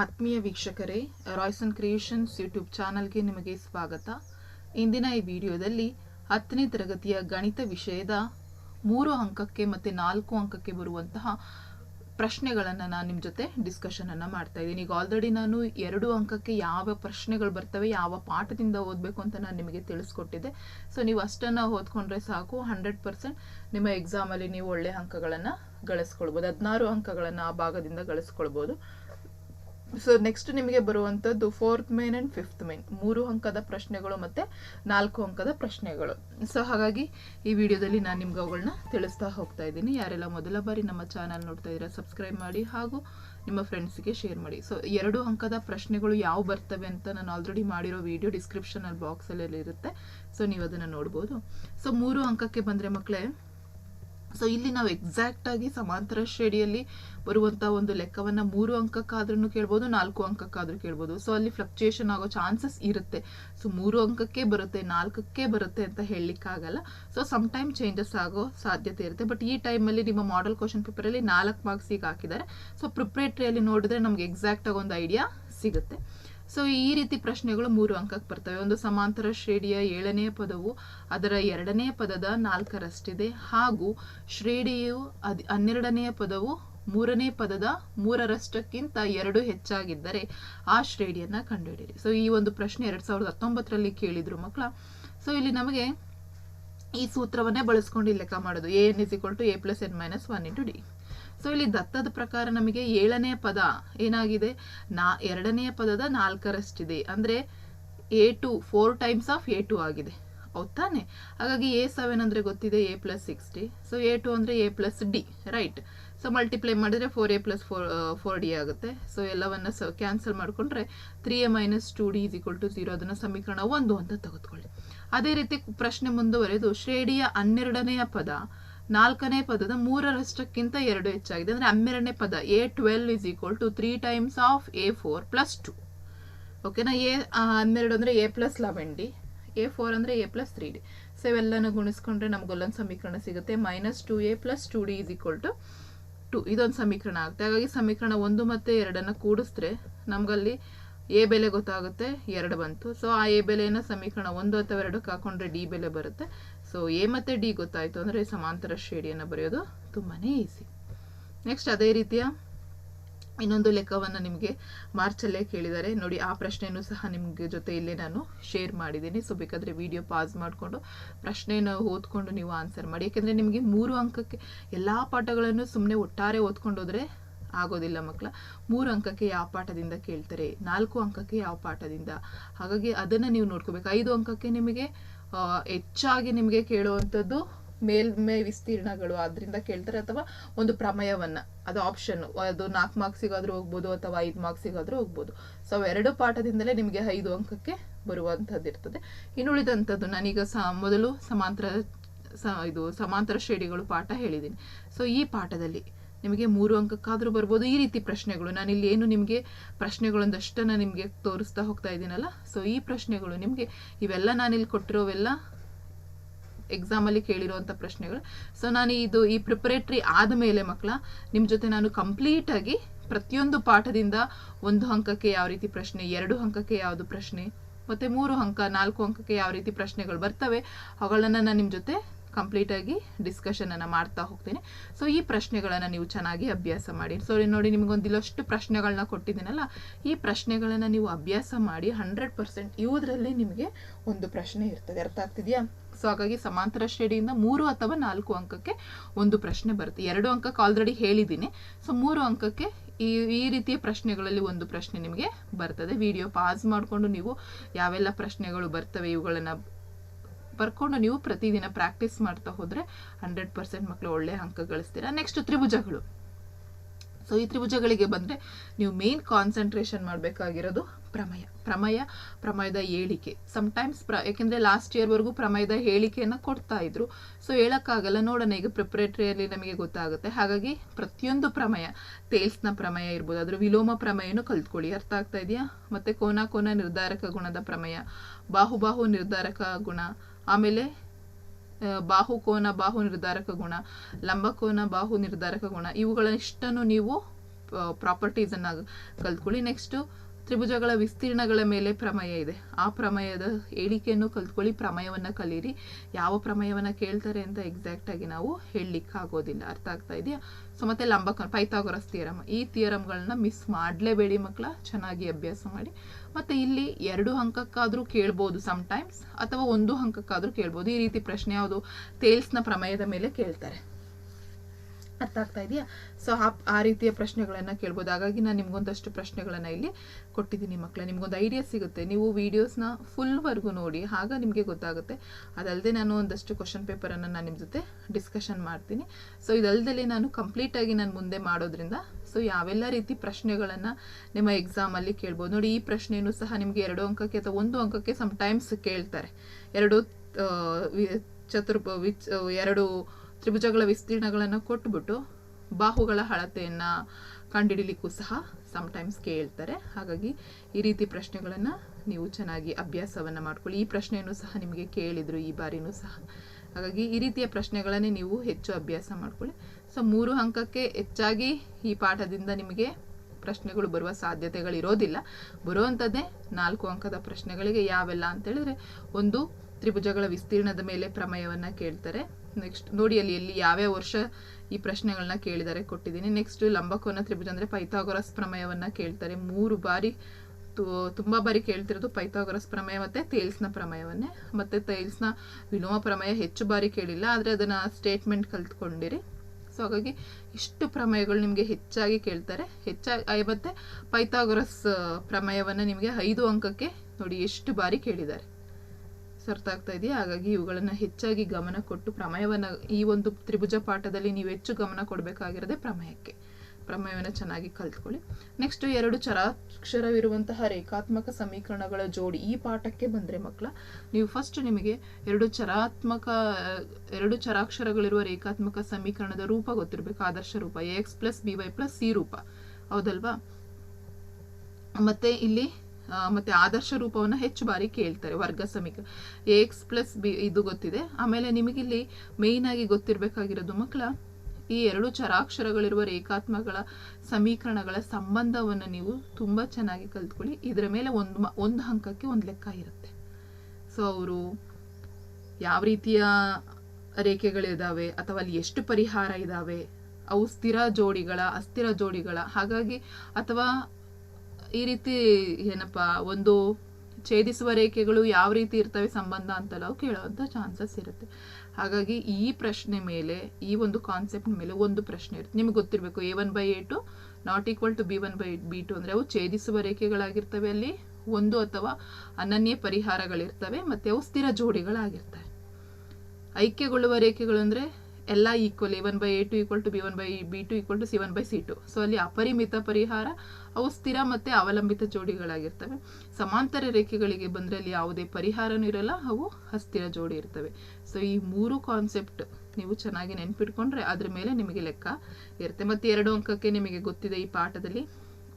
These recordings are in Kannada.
ಆತ್ಮೀಯ ವೀಕ್ಷಕರೇ ರಾಯ್ಸನ್ ಕ್ರಿಯೇಷನ್ಸ್ ಯೂಟ್ಯೂಬ್ ಚಾನಲ್ಗೆ ನಿಮಗೆ ಸ್ವಾಗತ. ಇಂದಿನ ಈ ವಿಡಿಯೋದಲ್ಲಿ ಹತ್ತನೇ ತರಗತಿಯ ಗಣಿತ ವಿಷಯದ ಮೂರು ಅಂಕಕ್ಕೆ ಮತ್ತು ನಾಲ್ಕು ಅಂಕಕ್ಕೆ ಬರುವಂತಹ ಪ್ರಶ್ನೆಗಳನ್ನು ನಾನು ನಿಮ್ಮ ಜೊತೆ ಡಿಸ್ಕಷನನ್ನು ಮಾಡ್ತಾ ಇದ್ದೀನಿ. ಈಗ ಆಲ್ರೆಡಿ ನಾನು ಎರಡು ಅಂಕಕ್ಕೆ ಯಾವ ಪ್ರಶ್ನೆಗಳು ಬರ್ತವೆ, ಯಾವ ಪಾಠದಿಂದ ಓದಬೇಕು ಅಂತ ನಾನು ನಿಮಗೆ ತಿಳಿಸ್ಕೊಟ್ಟಿದ್ದೆ. ಸೊ ನೀವು ಅಷ್ಟನ್ನು ಓದ್ಕೊಂಡ್ರೆ ಸಾಕು ಹಂಡ್ರೆಡ್ ಪರ್ಸೆಂಟ್ ನಿಮ್ಮ ಎಕ್ಸಾಮಲ್ಲಿ ನೀವು ಒಳ್ಳೆಯ ಅಂಕಗಳನ್ನು ಗಳಿಸ್ಕೊಳ್ಬೋದು, ಹದಿನಾರು ಅಂಕಗಳನ್ನು ಆ ಭಾಗದಿಂದ ಗಳಿಸ್ಕೊಳ್ಬೋದು. ಸೊ ನೆಕ್ಸ್ಟ್ ನಿಮಗೆ ಬರುವಂಥದ್ದು fourth main and fifth main ಮೂರು ಅಂಕದ ಪ್ರಶ್ನೆಗಳು ಮತ್ತು ನಾಲ್ಕು ಅಂಕದ ಪ್ರಶ್ನೆಗಳು. ಸೊ ಹಾಗಾಗಿ ಈ ವಿಡಿಯೋದಲ್ಲಿ ನಾನು ನಿಮ್ಗೆ ಅವುಗಳನ್ನ ತಿಳಿಸ್ತಾ ಹೋಗ್ತಾ ಇದ್ದೀನಿ. ಯಾರೆಲ್ಲ ಮೊದಲ ಬಾರಿ ನಮ್ಮ ಚಾನಲ್ ನೋಡ್ತಾ ಇದ್ದೀರಾ ಸಬ್ಸ್ಕ್ರೈಬ್ ಮಾಡಿ ಹಾಗೂ ನಿಮ್ಮ ಫ್ರೆಂಡ್ಸ್ಗೆ ಶೇರ್ ಮಾಡಿ. ಸೊ ಎರಡು ಅಂಕದ ಪ್ರಶ್ನೆಗಳು ಯಾವ ಬರ್ತವೆ ಅಂತ ನಾನು ಆಲ್ರೆಡಿ ಮಾಡಿರೋ ವಿಡಿಯೋ ಡಿಸ್ಕ್ರಿಪ್ಷನಲ್ಲಿ ಬಾಕ್ಸಲ್ಲಿ ಇರುತ್ತೆ. ಸೊ ನೀವು ಅದನ್ನು ನೋಡ್ಬೋದು. ಸೊ ಮೂರು ಅಂಕಕ್ಕೆ ಬಂದರೆ ಮಕ್ಕಳೇ ಸೊ ಇಲ್ಲಿ ನಾವು ಎಕ್ಸಾಕ್ಟ್ ಆಗಿ ಸಮಾಂತರ ಶ್ರೇಣಿಯಲ್ಲಿ ಬರುವಂತ ಒಂದು ಲೆಕ್ಕವನ್ನ ಮೂರು ಅಂಕಕ್ಕಾದ್ರೂ ಕೇಳ್ಬೋದು, ನಾಲ್ಕು ಅಂಕಕ್ಕಾದ್ರೂ ಕೇಳ್ಬೋದು. ಸೊ ಅಲ್ಲಿ ಫ್ಲಕ್ಚುಯೇಷನ್ ಆಗೋ ಚಾನ್ಸಸ್ ಇರುತ್ತೆ. ಸೊ ಮೂರು ಅಂಕಕ್ಕೆ ಬರುತ್ತೆ, ನಾಲ್ಕಕ್ಕೆ ಬರುತ್ತೆ ಅಂತ ಹೇಳಲಿಕ್ಕಾಗಲ್ಲ. ಸೊ ಸಮ್ ಟೈಮ್ ಚೇಂಜಸ್ ಆಗೋ ಸಾಧ್ಯತೆ ಇರುತ್ತೆ. ಬಟ್ ಈ ಟೈಮಲ್ಲಿ ನಿಮ್ಮ ಮಾಡೆಲ್ ಕ್ವಶನ್ ಪೇಪರಲ್ಲಿ ನಾಲ್ಕು ಮಾರ್ಕ್ಸಿಗೆ ಹಾಕಿದ್ದಾರೆ. ಸೊ ಪ್ರಿಪ್ರೇಟ್ರಿಯಲ್ಲಿ ನೋಡಿದ್ರೆ ನಮ್ಗೆ ಎಕ್ಸಾಕ್ಟ್ ಆಗಿ ಒಂದು ಐಡಿಯಾ ಸಿಗುತ್ತೆ. ಸೊ ಈ ರೀತಿ ಪ್ರಶ್ನೆಗಳು ಮೂರು ಅಂಕಕ್ಕೆ ಬರ್ತವೆ. ಒಂದು ಸಮಾಂತರ ಶ್ರೇಣಿಯ ಏಳನೆಯ ಪದವು ಅದರ ಎರಡನೇ ಪದದ ನಾಲ್ಕರಷ್ಟಿದೆ. ಹಾಗೂ ಶ್ರೇಣಿಯು ಅದ್ ಹನ್ನೆರಡನೆಯ ಪದವು ಮೂರನೇ ಪದದ ಮೂರರಷ್ಟಕ್ಕಿಂತ ಎರಡು ಹೆಚ್ಚಾಗಿದ್ದರೆ ಆ ಶ್ರೇಣಿಯನ್ನು ಕಂಡುಹಿಡಿಯಿರಿ. ಸೊ ಈ ಒಂದು ಪ್ರಶ್ನೆ ಎರಡು ಸಾವಿರದ ಹತ್ತೊಂಬತ್ತರಲ್ಲಿ ಕೇಳಿದ್ರು ಮಕ್ಕಳ. ಸೊ ಇಲ್ಲಿ ನಮಗೆ ಈ ಸೂತ್ರವನ್ನೇ ಬಳಸ್ಕೊಂಡು ಲೆಕ್ಕ ಮಾಡೋದು. A n is equal to a plus n minus one into d so ಇಲ್ಲಿ ದತ್ತದ ಪ್ರಕಾರ ನಮಗೆ ಏಳನೇ ಪದ ಏನಾಗಿದೆ? ನಾ ಎರಡನೆಯ ಪದದ ನಾಲ್ಕರಷ್ಟಿದೆ. ಅಂದರೆ a two four times of a two ಆಗಿದೆ. ಹೌದ್ ತಾನೆ ಹಾಗಾಗಿ ಎ ಸೆವೆನ್ ಅಂದರೆ ಗೊತ್ತಿದೆ? A plus sixty so a two ಅಂದರೆ a plus d right so multiply ಮಾಡಿದರೆ four a plus four four d ಆಗುತ್ತೆ. ಸೊ ಎಲ್ಲವನ್ನ ಕ್ಯಾನ್ಸಲ್ ಮಾಡಿಕೊಂಡ್ರೆ three a minus two d is equal to zero ಅದನ್ನು ಸಮೀಕರಣ ಒಂದು ಅಂತ ತೆಗೆದುಕೊಳ್ಳಿ. ಅದೇ ರೀತಿ ಪ್ರಶ್ನೆ ಮುಂದುವರೆದು ಶ್ರೇಣಿಯ ಹನ್ನೆರಡನೆಯ ಪದ ನಾಲ್ಕನೇ ಪದದ ಮೂರರಷ್ಟಕ್ಕಿಂತ ಎರಡು ಹೆಚ್ಚಾಗಿದೆ. ಅಂದರೆ ಹನ್ನೆರಡನೇ ಪದ a twelve is equal to three times of a four plus two ಓಕೆನಾ ಎ ಹನ್ನೆರಡು ಅಂದರೆ a plus eleven d a four ಅಂದರೆ a plus three d so ಇವೆಲ್ಲನ ಗುಣಿಸ್ಕೊಂಡ್ರೆ ನಮ್ಗೆ ಅಲ್ಲೊಂದು ಸಮೀಕರಣ ಸಿಗುತ್ತೆ. Minus two a plus two d is equal to two ಇದೊಂದು ಸಮೀಕರಣ ಆಗುತ್ತೆ. ಹಾಗಾಗಿ ಸಮೀಕರಣ ಒಂದು ಮತ್ತೆ ಎರಡನ್ನು ಕೂಡಿಸಿದ್ರೆ ನಮಗಲ್ಲಿ ಎ ಬೆಲೆ ಗೊತ್ತಾಗುತ್ತೆ, ಎರಡು ಬಂತು. ಸೊ ಆ ಎ ಬೆಲೆಯನ್ನು ಸಮೀಕರಣ ಒಂದು ಅಥವಾ ಎರಡಕ್ಕೆ ಹಾಕೊಂಡ್ರೆ ಡಿ ಬೆಲೆ ಬರುತ್ತೆ. ಸೊ ಎ ಮತ್ತೆ ಡಿ ಗೊತ್ತಾಯ್ತು ಅಂದ್ರೆ ಸಮಾಂತರ ಶ್ರೇಣಿಯನ್ನು ಬರೆಯೋದು ತುಂಬಾನೇ ಈಸಿ ನೆಕ್ಸ್ಟ್ ಅದೇ ರೀತಿಯ ಇನ್ನೊಂದು ಲೆಕ್ಕವನ್ನು ನಿಮಗೆ ಮಾರ್ಚಲ್ಲೇ ಕೇಳಿದ್ದಾರೆ ನೋಡಿ, ಆ ಪ್ರಶ್ನೆಯನ್ನು ಸಹ ನಿಮಗೆ ಜೊತೆ ಇಲ್ಲೇ ನಾನು ಶೇರ್ ಮಾಡಿದ್ದೀನಿ. ಸೊ ಬೇಕಾದರೆ ವಿಡಿಯೋ ಪಾಸ್ ಮಾಡಿಕೊಂಡು ಪ್ರಶ್ನೆಯನ್ನು ಓದ್ಕೊಂಡು ನೀವು ಆನ್ಸರ್ ಮಾಡಿ. ಯಾಕೆಂದರೆ ನಿಮಗೆ ಮೂರು ಅಂಕಕ್ಕೆ ಎಲ್ಲ ಪಾಠಗಳನ್ನು ಸುಮ್ಮನೆ ಒಟ್ಟಾರೆ ಓದ್ಕೊಂಡು ಆಗೋದಿಲ್ಲ ಮಕ್ಕಳ ಮೂರು ಅಂಕಕ್ಕೆ ಯಾವ ಪಾಠದಿಂದ ಕೇಳ್ತಾರೆ? ನಾಲ್ಕು ಅಂಕಕ್ಕೆ ಯಾವ ಪಾಠದಿಂದ? ಹಾಗಾಗಿ ಅದನ್ನು ನೀವು ನೋಡ್ಕೋಬೇಕು. ಐದು ಅಂಕಕ್ಕೆ ನಿಮಗೆ ಹೆಚ್ಚಾಗಿ ನಿಮಗೆ ಕೇಳುವಂಥದ್ದು ಮೇಲ್ಮೆ ವಿಸ್ತೀರ್ಣಗಳು ಅದರಿಂದ ಕೇಳ್ತಾರೆ ಅಥವಾ ಒಂದು ಪ್ರಮೇಯವನ್ನ, ಅದು ಆಪ್ಷನ್ ಅದು ನಾಲ್ಕು ಮಾರ್ಕ್ಸಿಗಾದರೂ ಹೋಗ್ಬೋದು ಅಥವಾ ಐದು ಮಾರ್ಕ್ಸಿಗಾದರೂ ಹೋಗ್ಬೋದು. ಸೊ ಎರಡು ಪಾಠದಿಂದಲೇ ನಿಮಗೆ ಐದು ಅಂಕಕ್ಕೆ ಬರುವಂಥದ್ದು ಇರ್ತದೆ. ಇನ್ನುಳಿದಂಥದ್ದು ನಾನೀಗ ಸ, ಮೊದಲು ಸಮಾಂತರ, ಸ, ಇದು ಸಮಾಂತರ ಶ್ರೇಣಿಗಳು ಪಾಠ ಹೇಳಿದ್ದೀನಿ. ಸೊ ಈ ಪಾಠದಲ್ಲಿ ನಿಮಗೆ ಮೂರು ಅಂಕಕ್ಕಾದರೂ ಬರ್ಬೋದು. ಈ ರೀತಿ ಪ್ರಶ್ನೆಗಳು. ನಾನು ಇಲ್ಲಿ ಏನು ನಿಮಗೆ ಪ್ರಶ್ನೆಗಳೊಂದಷ್ಟನ್ನು ನಿಮಗೆ ತೋರಿಸ್ತಾ ಹೋಗ್ತಾ ಇದ್ದೀನಲ್ಲ? ಸೊ ಈ ಪ್ರಶ್ನೆಗಳು ನಿಮಗೆ ಇವೆಲ್ಲ ನಾನಿಲ್ಲಿ ಕೊಟ್ಟಿರೋವೆಲ್ಲ ಎಕ್ಸಾಮಲ್ಲಿ ಕೇಳಿರುವಂಥ ಪ್ರಶ್ನೆಗಳು. ಸೊ ನಾನು ಇದು ಈ ಪ್ರಿಪರೇಟ್ರಿ ಆದ ಮೇಲೆ ಮಕ್ಕಳ ನಿಮ್ಮ ಜೊತೆ ನಾನು ಕಂಪ್ಲೀಟಾಗಿ ಪ್ರತಿಯೊಂದು ಪಾಠದಿಂದ ಒಂದು ಅಂಕಕ್ಕೆ ಯಾವ ರೀತಿ ಪ್ರಶ್ನೆ, ಎರಡು ಅಂಕಕ್ಕೆ ಯಾವುದು ಪ್ರಶ್ನೆ, ಮತ್ತೆ ಮೂರು ಅಂಕ, ನಾಲ್ಕು ಅಂಕಕ್ಕೆ ಯಾವ ರೀತಿ ಪ್ರಶ್ನೆಗಳು ಬರ್ತವೆ, ಅವುಗಳನ್ನು ನಾನು ನಿಮ್ಮ ಜೊತೆ ಕಂಪ್ಲೀಟ್ ಆಗಿ ಡಿಸ್ಕಷನ್ ಅನ್ನ ಮಾಡ್ತಾ ಹೋಗ್ತೀನಿ. ಸೊ ಈ ಪ್ರಶ್ನೆಗಳನ್ನು ನೀವು ಚೆನ್ನಾಗಿ ಅಭ್ಯಾಸ ಮಾಡಿ. ಸೊ ನೋಡಿ, ನಿಮಗೊಂದಿಲ್ಲಷ್ಟು ಪ್ರಶ್ನೆಗಳನ್ನ ಕೊಟ್ಟಿದ್ದೀನಲ್ಲ, ಈ ಪ್ರಶ್ನೆಗಳನ್ನು ನೀವು ಅಭ್ಯಾಸ ಮಾಡಿ ಹಂಡ್ರೆಡ್ ಪರ್ಸೆಂಟ್ ಇವುದರಲ್ಲೇ ನಿಮಗೆ ಒಂದು ಪ್ರಶ್ನೆ ಇರ್ತದೆ. ಅರ್ಥ ಆಗ್ತಿದೆಯಾ? ಸೊ ಹಾಗಾಗಿ ಸಮಾಂತರ ಶ್ರೇಣಿಯಿಂದ ಮೂರು ಅಥವಾ ನಾಲ್ಕು ಅಂಕಕ್ಕೆ ಒಂದು ಪ್ರಶ್ನೆ ಬರುತ್ತೆ. ಎರಡು ಅಂಕಕ್ಕೆ ಆಲ್ರೆಡಿ ಹೇಳಿದ್ದೀನಿ. ಸೊ ಮೂರು ಅಂಕಕ್ಕೆ ಈ ಈ ರೀತಿಯ ಪ್ರಶ್ನೆಗಳಲ್ಲಿ ಒಂದು ಪ್ರಶ್ನೆ ನಿಮಗೆ ಬರ್ತದೆ. ವಿಡಿಯೋ ಪಾಸ್ ಮಾಡಿಕೊಂಡು ನೀವು ಯಾವೆಲ್ಲ ಪ್ರಶ್ನೆಗಳು ಬರ್ತವೆ ಇವುಗಳನ್ನ ಬರ್ಕೊಂಡು ನೀವು ಪ್ರತಿದಿನ ಪ್ರಾಕ್ಟೀಸ್ ಮಾಡ್ತಾ ಹೋದರೆ ಹಂಡ್ರೆಡ್ ಪರ್ಸೆಂಟ್ ಮಕ್ಕಳು ಒಳ್ಳೆ ಅಂಕ ಗಳಿಸ್ತೀರಾ. ನೆಕ್ಸ್ಟ್ ತ್ರಿಭುಜಗಳು. ಸೊ ಈ ತ್ರಿಭುಜಗಳಿಗೆ ಬಂದ್ರೆ ನೀವು ಮೇನ್ ಕಾನ್ಸಂಟ್ರೇಷನ್ ಮಾಡಬೇಕಾಗಿರೋದು ಪ್ರಮಯ. ಪ್ರಮಯ, ಪ್ರಮಯದ ಹೇಳಿಕೆ. ಸಮಟೈಮ್ಸ್ ಪ್ರ, ಯಾಕೆಂದ್ರೆ ಲಾಸ್ಟ್ ಇಯರ್ವರೆಗೂ ಪ್ರಮಯದ ಹೇಳಿಕೆಯನ್ನು ಕೊಡ್ತಾ ಇದ್ರು. ಸೊ ಹೇಳೋಕ್ಕಾಗಲ್ಲ. ನೋಡೋಣ, ಈಗ ಪ್ರಿಪ್ರೇಟ್ರಿಯಲ್ಲಿ ನಮಗೆ ಗೊತ್ತಾಗುತ್ತೆ. ಹಾಗಾಗಿ ಪ್ರತಿಯೊಂದು ಪ್ರಮಯ ತೇಲ್ಸ್ನ ಪ್ರಮಯ ಇರ್ಬೋದು ಅದ್ರ ವಿಲೋಮ ಪ್ರಮೇಯನೂ ಕಲ್ತ್ಕೊಳ್ಳಿ. ಅರ್ಥ ಆಗ್ತಾ ಇದೆಯಾ? ಮತ್ತೆ ಕೋನ ಕೋನ ನಿರ್ಧಾರಕ ಗುಣದ ಪ್ರಮಯ, ಬಾಹುಬಾಹು ಬಾಹು ನಿರ್ಧಾರಕ ಗುಣ ಆಮೇಲೆ ಬಾಹುಕೋನ ಬಾಹು ನಿರ್ಧಾರಕ ಗುಣ ಲಂಬಕೋನ ಬಾಹು ನಿರ್ಧಾರಕ ಗುಣ ಇವುಗಳಿಷ್ಟನ್ನು ನೀವು ಪ್ರಾಪರ್ಟೀಸನ್ನು ಕಲ್ತ್ಕೊಳ್ಳಿ. ನೆಕ್ಸ್ಟು ತ್ರಿಭುಜಗಳ ವಿಸ್ತೀರ್ಣಗಳ ಮೇಲೆ ಪ್ರಮೇಯ ಇದೆ. ಆ ಪ್ರಮೇಯದ ಹೇಳಿಕೆಯನ್ನು ಕಲ್ತ್ಕೊಳ್ಳಿ, ಪ್ರಮೇಯವನ್ನು ಕಲೀರಿ. ಯಾವ ಪ್ರಮೇಯವನ್ನು ಕೇಳ್ತಾರೆ ಅಂತ ಎಕ್ಸಾಕ್ಟಾಗಿ ನಾವು ಹೇಳಲಿಕ್ಕೆ ಆಗೋದಿಲ್ಲ ಅರ್ಥ ಆಗ್ತಾ ಇದೆಯಾ? ಸೊ ಮತ್ತೆ ಲಂಬಕ ಪೈಥಾಗೊರಸ್ ಥಿಯರಮ್ ಈ ಥಿಯರಮ್ಗಳನ್ನ ಮಿಸ್ ಮಾಡಲೇಬೇಡಿ ಮಕ್ಕಳ ಚೆನ್ನಾಗಿ ಅಭ್ಯಾಸ ಮಾಡಿ. ಮತ್ತು ಇಲ್ಲಿ ಎರಡು ಅಂಕಕ್ಕಾದರೂ ಕೇಳ್ಬೋದು ಸಮ್ಟೈಮ್ಸ್ ಅಥವಾ ಒಂದು ಅಂಕಕ್ಕಾದರೂ ಕೇಳ್ಬೋದು. ಈ ರೀತಿ ಪ್ರಶ್ನೆ ಯಾವುದು? ತೇಲ್ಸ್ನ ಪ್ರಮೇಯದ ಮೇಲೆ ಕೇಳ್ತಾರೆ. ಅರ್ಥ ಆಗ್ತಾ ಇದೆಯಾ? ಸೊ ಆ ಆ ರೀತಿಯ ಪ್ರಶ್ನೆಗಳನ್ನು ಕೇಳ್ಬೋದು. ಹಾಗಾಗಿ ನಾನು ನಿಮ್ಗೊಂದಷ್ಟು ಪ್ರಶ್ನೆಗಳನ್ನು ಇಲ್ಲಿ ಕೊಟ್ಟಿದ್ದೀನಿ ಮಕ್ಕಳ ನಿಮ್ಗೊಂದು ಐಡಿಯಾ ಸಿಗುತ್ತೆ. ನೀವು ವೀಡಿಯೋಸ್ನ ಫುಲ್ವರೆಗೂ ನೋಡಿ, ಆಗ ನಿಮಗೆ ಗೊತ್ತಾಗುತ್ತೆ. ಅದಲ್ಲದೆ ನಾನು ಒಂದಷ್ಟು ಕ್ವಶನ್ ಪೇಪರನ್ನು ನಾನು ನಿಮ್ಮ ಜೊತೆ ಡಿಸ್ಕಷನ್ ಮಾಡ್ತೀನಿ. ಸೊ ಇದಲ್ಲದೆ ನಾನು ಕಂಪ್ಲೀಟಾಗಿ ನಾನು ಮುಂದೆ ಮಾಡೋದ್ರಿಂದ ಸೊ ಯಾವೆಲ್ಲ ರೀತಿ ಪ್ರಶ್ನೆಗಳನ್ನು ನಿಮ್ಮ ಎಕ್ಸಾಮಲ್ಲಿ ಕೇಳ್ಬೋದು. ನೋಡಿ, ಈ ಪ್ರಶ್ನೆಯೂ ಸಹ ನಿಮಗೆ ಎರಡು ಅಂಕಕ್ಕೆ ಅಥವಾ ಒಂದು ಅಂಕಕ್ಕೆ ಸಮ್ ಟೈಮ್ಸ್ ಕೇಳ್ತಾರೆ. ಎರಡು ಚತುರ್ಭ ವಿಚ್ ಎರಡು ತ್ರಿಭುಜಗಳ ವಿಸ್ತೀರ್ಣಗಳನ್ನು ಕೊಟ್ಬಿಟ್ಟು ಬಾಹುಗಳ ಅಳತೆಯನ್ನು ಕಂಡಿಡಿಲಿಕ್ಕೂ ಸಹ ಸಮಟೈಮ್ಸ್ ಕೇಳ್ತಾರೆ. ಹಾಗಾಗಿ ಈ ರೀತಿ ಪ್ರಶ್ನೆಗಳನ್ನು ನೀವು ಚೆನ್ನಾಗಿ ಅಭ್ಯಾಸವನ್ನು ಮಾಡ್ಕೊಳ್ಳಿ. ಈ ಪ್ರಶ್ನೆಯನ್ನು ಸಹ ನಿಮಗೆ ಕೇಳಿದರು ಈ ಬಾರಿನೂ ಸಹ. ಹಾಗಾಗಿ ಈ ರೀತಿಯ ಪ್ರಶ್ನೆಗಳನ್ನೇ ನೀವು ಹೆಚ್ಚು ಅಭ್ಯಾಸ ಮಾಡ್ಕೊಳ್ಳಿ. ಸೊ ಮೂರು ಅಂಕಕ್ಕೆ ಹೆಚ್ಚಾಗಿ ಈ ಪಾಠದಿಂದ ನಿಮಗೆ ಪ್ರಶ್ನೆಗಳು ಬರುವ ಸಾಧ್ಯತೆಗಳಿರೋದಿಲ್ಲ. ಬರುವಂಥದ್ದೇ ನಾಲ್ಕು ಅಂಕದ ಪ್ರಶ್ನೆಗಳಿಗೆ ಯಾವೆಲ್ಲ ಅಂತೇಳಿದರೆ ಒಂದು ತ್ರಿಭುಜಗಳ ವಿಸ್ತೀರ್ಣದ ಮೇಲೆ ಪ್ರಮೇಯವನ್ನು ಕೇಳ್ತಾರೆ. ನೆಕ್ಸ್ಟ್ ನೋಡಿ ಅಲ್ಲಿ ಎಲ್ಲಿ ಯಾವ್ಯಾವ ವರ್ಷ ಈ ಪ್ರಶ್ನೆಗಳನ್ನ ಕೇಳಿದ್ದಾರೆ ಕೊಟ್ಟಿದ್ದೀನಿ. ನೆಕ್ಸ್ಟ್ ಲಂಬಕೋನ ತ್ರಿಭುಜ ಅಂದರೆ ಪೈಥಾಗೊರಸ್ ಪ್ರಮೇಯವನ್ನು ಕೇಳ್ತಾರೆ. ಮೂರು ಬಾರಿ ತುಂಬ ಬಾರಿ ಕೇಳ್ತಿರೋದು ಪೈಥಾಗೊರಸ್ ಪ್ರಮೇಯ ಮತ್ತು ತೇಲ್ಸ್ನ ಪ್ರಮೇಯವನ್ನೇ. ಮತ್ತು ತೇಲ್ಸ್ನ ವಿಲೋಮ ಪ್ರಮೇಯ ಹೆಚ್ಚು ಬಾರಿ ಕೇಳಿಲ್ಲ, ಆದರೆ ಅದನ್ನು ಸ್ಟೇಟ್ಮೆಂಟ್ ಕಲ್ತ್ಕೊಂಡಿರಿ. ಸೊ ಹಾಗಾಗಿ ಇಷ್ಟು ಪ್ರಮೇಯಗಳು ನಿಮಗೆ ಹೆಚ್ಚಾಗಿ ಕೇಳ್ತಾರೆ. ಹೆಚ್ಚಾಗಿ ಮತ್ತು ಪೈಥಾಗೊರಸ್ ಪ್ರಮೇಯವನ್ನು ನಿಮಗೆ ಐದು ಅಂಕಕ್ಕೆ ನೋಡಿ ಎಷ್ಟು ಬಾರಿ ಕೇಳಿದ್ದಾರೆ. ಅರ್ಥ ಆಗ್ತಾ ಇದೆಯಾ? ಹಾಗಾಗಿ ಇವುಗಳನ್ನು ಹೆಚ್ಚಾಗಿ ಗಮನ ಕೊಟ್ಟು ಪ್ರಮೇಯವನ್ನು ಈ ಒಂದು ತ್ರಿಭುಜ ಪಾಠದಲ್ಲಿ ನೀವು ಹೆಚ್ಚು ಗಮನ ಕೊಡಬೇಕಾಗಿರೋದೆ ಪ್ರಮೇಯಕ್ಕೆ. ಪ್ರಮೇಯವನ್ನು ಚೆನ್ನಾಗಿ ಕಲ್ತ್ಕೊಳ್ಳಿ. ನೆಕ್ಸ್ಟ್ ಎರಡು ಚರಾಕ್ಷರವಿರುವಂತಹ ರೇಖಾತ್ಮಕ ಸಮೀಕರಣಗಳ ಜೋಡಿ ಈ ಪಾಠಕ್ಕೆ ಬಂದರೆ ಮಕ್ಕಳ, ನೀವು ಫಸ್ಟ್ ನಿಮಗೆ ಎರಡು ಚರಾತ್ಮಕ, ಎರಡು ಚರಾಕ್ಷರಗಳಿರುವ ರೇಖಾತ್ಮಕ ಸಮೀಕರಣದ ರೂಪ ಗೊತ್ತಿರಬೇಕು. ಆದರ್ಶ ರೂಪ a x plus b y plus c ರೂಪ. ಹೌದಲ್ವಾ? ಮತ್ತೆ ಇಲ್ಲಿ ಮತ್ತೆ ಆದರ್ಶ ರೂಪವನ್ನು ಹೆಚ್ಚು ಬಾರಿ ಕೇಳ್ತಾರೆ ವರ್ಗ ಸಮೀಕ. ಎ ಎಕ್ಸ್ ಪ್ಲಸ್ ಬಿ ಇದು ಗೊತ್ತಿದೆ. ಆಮೇಲೆ ನಿಮಗಿಲ್ಲಿ ಮೇಯ್ನಾಗಿ ಗೊತ್ತಿರಬೇಕಾಗಿರೋದು ಮಕ್ಕಳ, ಈ ಎರಡು ಚರಾಕ್ಷರಗಳಿರುವ ರೇಖಾತ್ಮಕಗಳ ಸಮೀಕರಣಗಳ ಸಂಬಂಧವನ್ನು ನೀವು ತುಂಬ ಚೆನ್ನಾಗಿ ಕಲ್ತ್ಕೊಳ್ಳಿ. ಇದರ ಮೇಲೆ ಒಂದು ಒಂದು ಅಂಕಕ್ಕೆ ಒಂದು ಲೆಕ್ಕ ಇರುತ್ತೆ. ಸೊ ಅವರು ಯಾವ ರೀತಿಯ ರೇಖೆಗಳಿದ್ದಾವೆ ಅಥವಾ ಅಲ್ಲಿ ಎಷ್ಟು ಪರಿಹಾರ ಇದ್ದಾವೆ ಅವು ಸ್ಥಿರ ಜೋಡಿಗಳ, ಅಸ್ಥಿರ ಜೋಡಿಗಳ, ಹಾಗಾಗಿ ಅಥವಾ ಈ ರೀತಿ ಏನಪ್ಪ, ಒಂದು ಛೇದಿಸುವ ರೇಖೆಗಳು ಯಾವ ರೀತಿ ಇರ್ತವೆ ಸಂಬಂಧ ಅಂತೆಲ್ಲ ಕೇಳುವಂಥ ಚಾನ್ಸಸ್ ಇರುತ್ತೆ. ಹಾಗಾಗಿ ಈ ಪ್ರಶ್ನೆ ಮೇಲೆ, ಈ ಒಂದು ಕಾನ್ಸೆಪ್ಟ್ ಮೇಲೆ ಒಂದು ಪ್ರಶ್ನೆ ಇರುತ್ತೆ. ನಿಮ್ಗೆ ಗೊತ್ತಿರಬೇಕು a one by a two not equal to b one by b two ಅಂದರೆ ಅವು ಛೇದಿಸುವ ರೇಖೆಗಳಾಗಿರ್ತವೆ ಅಲ್ಲಿ, ಒಂದು ಅಥವಾ ಅನನ್ಯ ಪರಿಹಾರಗಳಿರ್ತವೆ, ಮತ್ತು ಅವು ಸ್ಥಿರ ಜೋಡಿಗಳಾಗಿರ್ತವೆ. ಐಕ್ಯಗೊಳ್ಳುವ ರೇಖೆಗಳು ಅಂದರೆ ಎಲ್ಲ equal a one by a two equal to b one by b two equal to c one by c two so ಅಲ್ಲಿ ಅಪರಿಮಿತ ಪರಿಹಾರ, ಅವು ಸ್ಥಿರ ಮತ್ತು ಅವಲಂಬಿತ ಜೋಡಿಗಳಾಗಿರ್ತವೆ. ಸಮಾಂತರ ರೇಖೆಗಳಿಗೆ ಬಂದರೆ ಅಲ್ಲಿ ಯಾವುದೇ ಪರಿಹಾರನೂ ಇರಲ್ಲ, ಅವು ಅಸ್ಥಿರ ಜೋಡಿ ಇರ್ತವೆ. ಸೊ ಈ ಮೂರು ಕಾನ್ಸೆಪ್ಟ್ ನೀವು ಚೆನ್ನಾಗಿ ನೆನ್ಪಿಟ್ಕೊಂಡ್ರೆ ಅದ್ರ ಮೇಲೆ ನಿಮಗೆ ಲೆಕ್ಕ ಇರುತ್ತೆ. ಮತ್ತು ಎರಡು ಅಂಕಕ್ಕೆ ನಿಮಗೆ ಗೊತ್ತಿದೆ ಈ ಪಾಠದಲ್ಲಿ.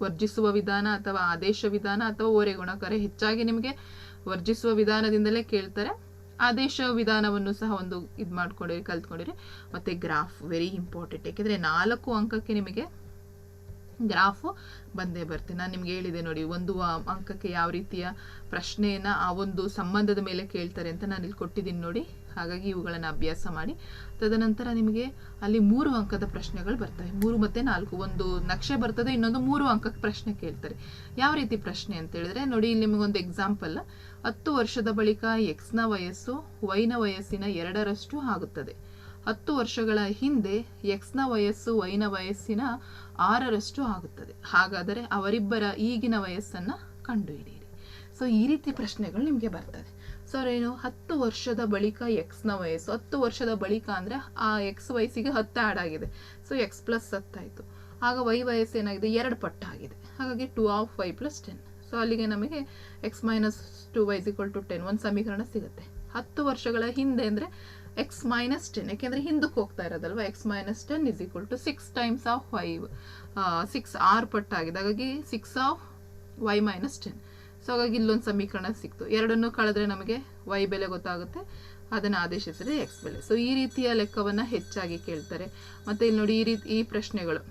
ವರ್ಜಿಸುವ ವಿಧಾನ ಅಥವಾ ಆದೇಶ ವಿಧಾನ ಅಥವಾ ಓರೆ ಗುಣಕಾರ ಹೆಚ್ಚಾಗಿ ನಿಮಗೆ ವರ್ಜಿಸುವ ವಿಧಾನದಿಂದಲೇ ಕೇಳ್ತಾರೆ. ಆದೇಶ ವಿಧಾನವನ್ನು ಸಹ ಒಂದು ಇದು ಮಾಡ್ಕೊಂಡಿರಿ, ಕಲ್ತ್ಕೊಂಡಿರಿ. ಮತ್ತು ಗ್ರಾಫ್ ವೆರಿ ಇಂಪಾರ್ಟೆಂಟ್ ಏಕೆಂದರೆ ನಾಲ್ಕು ಅಂಕಕ್ಕೆ ನಿಮಗೆ ಗ್ರಾಫು ಬಂದೇ ಬರ್ತೀನಿ ನಾನು ನಿಮ್ಗೆ ಹೇಳಿದೆ ನೋಡಿ, ಒಂದು ಅಂಕಕ್ಕೆ ಯಾವ ರೀತಿಯ ಪ್ರಶ್ನೆಯನ್ನು ಆ ಒಂದು ಸಂಬಂಧದ ಮೇಲೆ ಕೇಳ್ತಾರೆ ಅಂತ ನಾನು ಇಲ್ಲಿ ಕೊಟ್ಟಿದ್ದೀನಿ ನೋಡಿ. ಹಾಗಾಗಿ ಇವುಗಳನ್ನು ಅಭ್ಯಾಸ ಮಾಡಿ. ತದನಂತರ ನಿಮಗೆ ಅಲ್ಲಿ ಮೂರು ಅಂಕದ ಪ್ರಶ್ನೆಗಳು ಬರ್ತವೆ. ಮೂರು ಮತ್ತು ನಾಲ್ಕು, ಒಂದು ನಕ್ಷೆ ಬರ್ತದೆ, ಇನ್ನೊಂದು ಮೂರು ಅಂಕಕ್ಕೆ ಪ್ರಶ್ನೆ ಕೇಳ್ತಾರೆ. ಯಾವ ರೀತಿ ಪ್ರಶ್ನೆ ಅಂತ ಹೇಳಿದ್ರೆ, ನೋಡಿ, ಇಲ್ಲಿ ನಿಮಗೊಂದು ಎಕ್ಸಾಂಪಲ್ ಹತ್ತು ವರ್ಷದ ಬಳಿಕ ಎಕ್ಸ್ನ ವಯಸ್ಸು, ವೈನ ವಯಸ್ಸಿನ ಎರಡರಷ್ಟು ಆಗುತ್ತದೆ. ಹತ್ತು ವರ್ಷಗಳ ಹಿಂದೆ ಎಕ್ಸ್ನ ವಯಸ್ಸು, ವೈನ ವಯಸ್ಸಿನ ಆರರಷ್ಟು ಆಗುತ್ತದೆ. ಹಾಗಾದರೆ ಅವರಿಬ್ಬರ ಈಗಿನ ವಯಸ್ಸನ್ನು ಕಂಡುಹಿಡಿಯಿರಿ. ಸೊ ಈ ರೀತಿ ಪ್ರಶ್ನೆಗಳು ನಿಮಗೆ ಬರ್ತದೆ. ಸೊ ಏನು ಹತ್ತು ವರ್ಷದ ಬಳಿಕ ಎಕ್ಸ್ನ ವಯಸ್ಸು, ಹತ್ತು ವರ್ಷದ ಬಳಿಕ ಅಂದರೆ ಆ ಎಕ್ಸ್ ವಯಸ್ಸಿಗೆ ಹತ್ತು ಆ್ಯಡ್ ಆಗಿದೆ. ಸೊ ಎಕ್ಸ್ ಪ್ಲಸ್ ಹತ್ತಾಯಿತು ಆಗ ವೈ ವಯಸ್ಸು ಏನಾಗಿದೆ ಎರಡು ಪಟ್ಟಾಗಿದೆ ಹಾಗಾಗಿ two of y plus ten so ಅಲ್ಲಿಗೆ ನಮಗೆ x minus two y is equal to ten ಒಂದು ಸಮೀಕರಣ ಸಿಗುತ್ತೆ. ಹತ್ತು ವರ್ಷಗಳ ಹಿಂದೆ ಅಂದರೆ ಎಕ್ಸ್ ಮೈನಸ್ ಟೆನ್ ಯಾಕೆಂದರೆ ಹಿಂದಕ್ಕೆ ಹೋಗ್ತಾ ಇರೋದಲ್ವ? X minus ten is equal to six times of five six ಆರು ಪಟ್ಟಾಗಿದೆ. ಹಾಗಾಗಿ six of y minus ten so ಹಾಗಾಗಿ ಇಲ್ಲೊಂದು ಸಮೀಕರಣ ಸಿಕ್ತು. ಎರಡನ್ನು ಕಳೆದ್ರೆ ನಮಗೆ ವೈ ಬೆಲೆ ಗೊತ್ತಾಗುತ್ತೆ. ಅದನ್ನು ಆದೇಶಿಸಿದ್ರೆ ಎಕ್ಸ್ ಬೆಲೆ. ಸೊ ಈ ರೀತಿಯ ಲೆಕ್ಕವನ್ನು ಹೆಚ್ಚಾಗಿ ಕೇಳ್ತಾರೆ. ಮತ್ತು ಇಲ್ಲಿ ನೋಡಿ ಈ ರೀತಿ ಈ ಪ್ರಶ್ನೆಗಳು.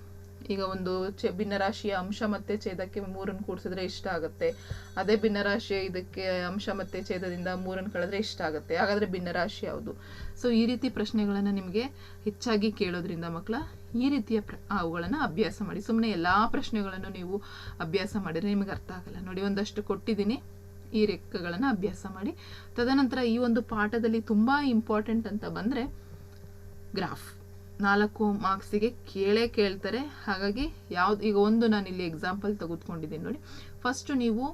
ಈಗ ಒಂದು ಚೆ ಭಿನ್ನರಾಶಿಯ ಅಂಶ ಮತ್ತು ಛೇದಕ್ಕೆ ಮೂರನ್ನು ಕೂಡಿಸಿದ್ರೆ ಇಷ್ಟ ಆಗುತ್ತೆ. ಅದೇ ಭಿನ್ನರಾಶಿಯ ಇದಕ್ಕೆ ಅಂಶ ಮತ್ತು ಛೇದದಿಂದ ಮೂರನ್ನು ಕಳೆದ್ರೆ ಇಷ್ಟ ಆಗುತ್ತೆ. ಹಾಗಾದರೆ ಭಿನ್ನರಾಶಿ ಯಾವುದು? ಸೊ ಈ ರೀತಿ ಪ್ರಶ್ನೆಗಳನ್ನು ನಿಮಗೆ ಹೆಚ್ಚಾಗಿ ಕೇಳೋದ್ರಿಂದ ಮಕ್ಕಳ ಈ ರೀತಿಯ ಪ್ರ ಅವುಗಳನ್ನು ಅಭ್ಯಾಸ ಮಾಡಿ ಸುಮ್ಮನೆ ಎಲ್ಲ ಪ್ರಶ್ನೆಗಳನ್ನು ನೀವು ಅಭ್ಯಾಸ ಮಾಡಿದರೆ ನಿಮಗೆ ಅರ್ಥ ಆಗಲ್ಲ. ನೋಡಿ, ಒಂದಷ್ಟು ಕೊಟ್ಟಿದ್ದೀನಿ. ಈ ರೆಕ್ಕಗಳನ್ನು ಅಭ್ಯಾಸ ಮಾಡಿ, ತದನಂತರ ಈ ಒಂದು ಪಾಠದಲ್ಲಿ ತುಂಬ ಇಂಪಾರ್ಟೆಂಟ್ ಅಂತ ಬಂದರೆ, ಗ್ರಾಫ್. ನಾಲ್ಕು ಮಾರ್ಕ್ಸಿಗೆ ಕೇಳೇ ಕೇಳ್ತಾರೆ. ಹಾಗಾಗಿ ಯಾವ್ದು, ಈಗ ಒಂದು ನಾನು ಇಲ್ಲಿ ಎಕ್ಸಾಂಪಲ್ ತೆಗೆದುಕೊಂಡಿದ್ದೀನಿ ನೋಡಿ. ಫಸ್ಟು ನೀವು